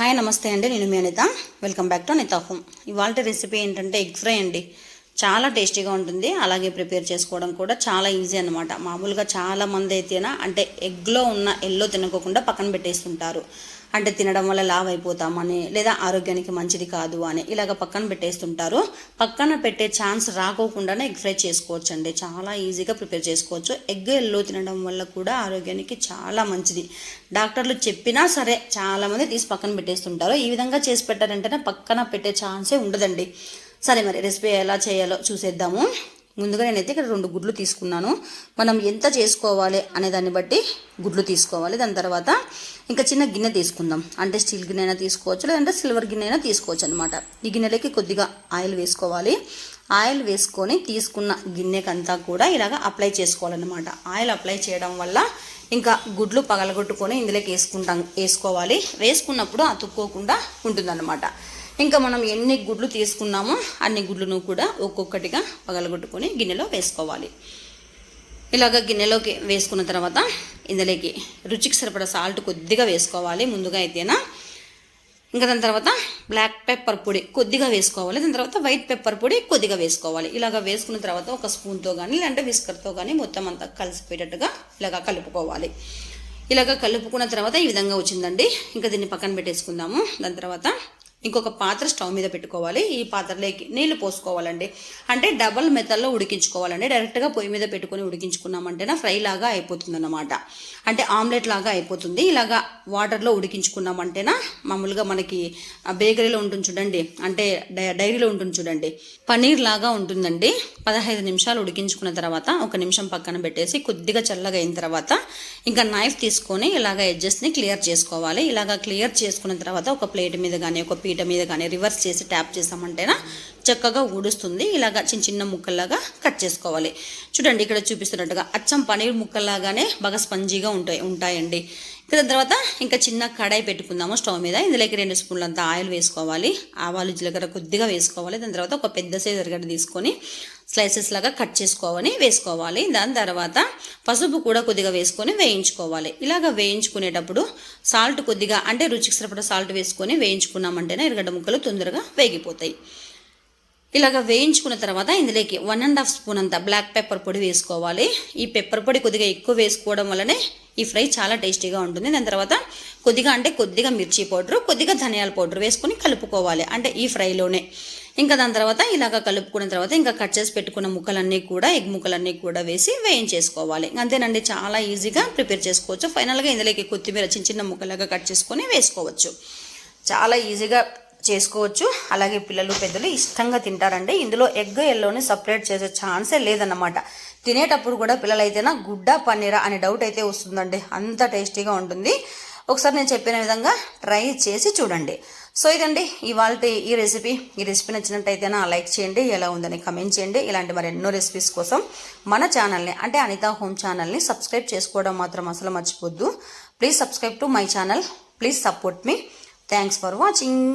Hi నమస్తే అండి. నేను మీ Anita. Welcome back to Anita home ఇవాళ రెసిపీ ఏంటంటే ఎగ్ ఫ్రై అండి. చాలా టేస్టీగా ఉంటుంది. అలాగే ప్రిపేర్ చేసుకోవడం కూడా చాలా ఈజీ అనమాట మామూలుగా చాలా మంది అయితేనా అంటే ఎగ్లో ఉన్న ఎల్లో తినకోకుండా పక్కన పెట్టేస్తుంటారు. అంటే తినడం వల్ల లావ్ అయిపోతామని లేదా ఆరోగ్యానికి మంచిది కాదు అని ఇలాగ పక్కన పెట్టేస్తుంటారు. పక్కన పెట్టే ఛాన్స్ రాకోకుండానే ఎగ్ ఫ్రై చేసుకోవచ్చు అండి చాలా ఈజీగా ప్రిపేర్ చేసుకోవచ్చు. ఎగ్ ఎల్లో తినడం వల్ల కూడా ఆరోగ్యానికి చాలా మంచిది. డాక్టర్లు చెప్పినా సరే చాలామంది తీసి పక్కన పెట్టేస్తుంటారు. ఈ విధంగా చేసి పెట్టారంటేనే పక్కన పెట్టే ఛాన్సే ఉండదండి. సరే మరి రెసిపీ ఎలా చేయాలో చూసేద్దాము. ముందుగా నేనైతే ఇక్కడ రెండు గుడ్లు తీసుకున్నాను. మనం ఎంత చేసుకోవాలి అనే దాన్ని బట్టి గుడ్లు తీసుకోవాలి. దాని తర్వాత ఇంకా చిన్న గిన్నె తీసుకుందాం. అంటే స్టీల్ గిన్నె అయినా తీసుకోవచ్చు లేదంటే సిల్వర్ గిన్నె అయినా తీసుకోవచ్చు అనమాట ఈ గిన్నెలకి కొద్దిగా ఆయిల్ వేసుకోవాలి. ఆయిల్ వేసుకొని తీసుకున్న గిన్నెకంతా కూడా ఇలాగ అప్లై చేసుకోవాలన్నమాట. ఆయిల్ అప్లై చేయడం వల్ల ఇంకా గుడ్లు పగలగొట్టుకొని ఇందులోకి వేసుకుంటాం వేసుకోవాలి. వేసుకున్నప్పుడు అతుక్కోకుండా ఉంటుందన్నమాట. ఇంకా మనం ఎన్ని గుడ్లు తీసుకున్నామో అన్ని గుడ్లను కూడా ఒక్కొక్కటిగా పగలగొట్టుకొని గిన్నెలో వేసుకోవాలి. ఇలాగ గిన్నెలోకి వేసుకున్న తర్వాత ఇందులోకి రుచికి సరిపడా సాల్ట్ కొద్దిగా వేసుకోవాలి ముందుగా అయితేనా. ఇంకా దాని తర్వాత బ్లాక్ పెప్పర్ పొడి కొద్దిగా వేసుకోవాలి దాని తర్వాత వైట్ పెప్పర్ పొడి కొద్దిగా వేసుకోవాలి. ఇలాగ వేసుకున్న తర్వాత ఒక స్పూన్తో కానీ లేదంటే విస్కర్తో కానీ మొత్తం అంతా కలిసిపోయేటట్టుగా ఇలాగ కలుపుకోవాలి. ఇలాగ కలుపుకున్న తర్వాత ఈ విధంగా వచ్చిందండి. ఇంకా దీన్ని పక్కన పెట్టేసుకుందాము. దాని తర్వాత ఇంకొక పాత్ర స్టవ్ మీద పెట్టుకోవాలి. ఈ పాత్రలోకి నీళ్ళు పోసుకోవాలండి. అంటే డబల్ మెథడ్లో ఉడికించుకోవాలండి. డైరెక్ట్గా పొయ్యి మీద పెట్టుకొని ఉడికించుకున్నామంటేనా ఫ్రై లాగా అయిపోతుంది అన్నమాట అంటే ఆమ్లెట్ లాగా అయిపోతుంది. ఇలాగా వాటర్లో ఉడికించుకున్నామంటేనా మామూలుగా మనకి బేకరీలో ఉంటుంది చూడండి. అంటే డైరీలో ఉంటుంది చూడండి. పన్నీర్ లాగా ఉంటుందండి. పదహైదు నిమిషాలు ఉడికించుకున్న తర్వాత ఒక నిమిషం పక్కన పెట్టేసి కొద్దిగా చల్లగా అయిన తర్వాత ఇంకా నైఫ్ తీసుకొని ఇలాగ ఎడ్జెస్ని క్లియర్ చేసుకోవాలి. ఇలాగ క్లియర్ చేసుకున్న తర్వాత ఒక ప్లేట్ మీద కానీ ఒక పీట మీద కానీ రివర్స్ చేసి ట్యాప్ చేసామంటేనా చక్కగా ఊడుస్తుంది. ఇలాగ చిన్న చిన్న ముక్కల్లాగా కట్ చేసుకోవాలి. చూడండి ఇక్కడ చూపిస్తున్నట్టుగా అచ్చం పనీర్ ముక్కల్లాగానే బాగా స్పంజీగా ఉంటాయి ఉంటాయండి. దాని తర్వాత ఇంకా చిన్న కడాయి పెట్టుకుందాము స్టవ్ మీద. ఇందులోకి రెండు స్పూన్లు అంతా ఆయిల్ వేసుకోవాలి. ఆవాలు జీలకర్ర కొద్దిగా వేసుకోవాలి. దాని తర్వాత ఒక పెద్ద సైజు ఎరగడ్డ తీసుకొని స్లైసెస్ లాగా కట్ చేసుకోవాలి వేసుకోవాలి. దాని తర్వాత పసుపు కూడా కొద్దిగా వేసుకొని వేయించుకోవాలి. ఇలాగ వేయించుకునేటప్పుడు సాల్ట్ కొద్దిగా అంటే రుచికి సరిపడా సాల్ట్ వేసుకొని వేయించుకున్నామంటేనే ఎరగడ్డ ముక్కలు తొందరగా వేగిపోతాయి. ఇలాగ వేయించుకున్న తర్వాత ఇందులోకి వన్ అండ్ హాఫ్ స్పూన్ అంత బ్లాక్ పెప్పర్ పొడి వేసుకోవాలి. ఈ పెప్పర్ పొడి కొద్దిగా ఎక్కువ వేసుకోవడం వల్లనే ఈ ఫ్రై చాలా టేస్టీగా ఉంటుంది. దాని తర్వాత కొద్దిగా అంటే కొద్దిగా మిర్చి పౌడర్ కొద్దిగా ధనియాల పౌడర్ వేసుకొని కలుపుకోవాలి. అంటే ఈ ఫ్రైలోనే. ఇంకా దాని తర్వాత ఇలాగ కలుపుకున్న తర్వాత ఇంకా కట్ చేసి పెట్టుకున్న ముక్కలన్నీ కూడా ఎగ్ ముక్కలన్నీ కూడా వేసి వేయించేసుకోవాలి. అంతేనండి చాలా ఈజీగా ప్రిపేర్ చేసుకోవచ్చు. ఫైనల్గా ఇందులోకి కొత్తిమీర చిన్న చిన్న ముక్కలాగా కట్ చేసుకొని వేసుకోవచ్చు. చాలా ఈజీగా చేసుకోవచ్చు. అలాగే పిల్లలు పెద్దలు ఇష్టంగా తింటారండి. ఇందులో ఎగ్ ఎల్లోని సపరేట్ చేసే ఛాన్సే లేదన్నమాట. తినేటప్పుడు కూడా పిల్లలైతేనా గుడ్డ పన్నీరా అనే డౌట్ అయితే వస్తుందండి. అంత టేస్టీగా ఉంటుంది. ఒకసారి నేను చెప్పిన విధంగా ట్రై చేసి చూడండి. సో ఇదండి. ఇవాళ ఈ రెసిపీ. ఈ రెసిపీ నచ్చినట్టయితేనా లైక్ చేయండి. ఎలా ఉందని కమెంట్ చేయండి. ఇలాంటి మరి ఎన్నో రెసిపీస్ కోసం మన ఛానల్ని అంటే అనిత హోమ్ ఛానల్ని సబ్స్క్రైబ్ చేసుకోవడం మాత్రం అసలు మర్చిపోద్దు. Please subscribe to my channel. Please support me. Thanks for watching.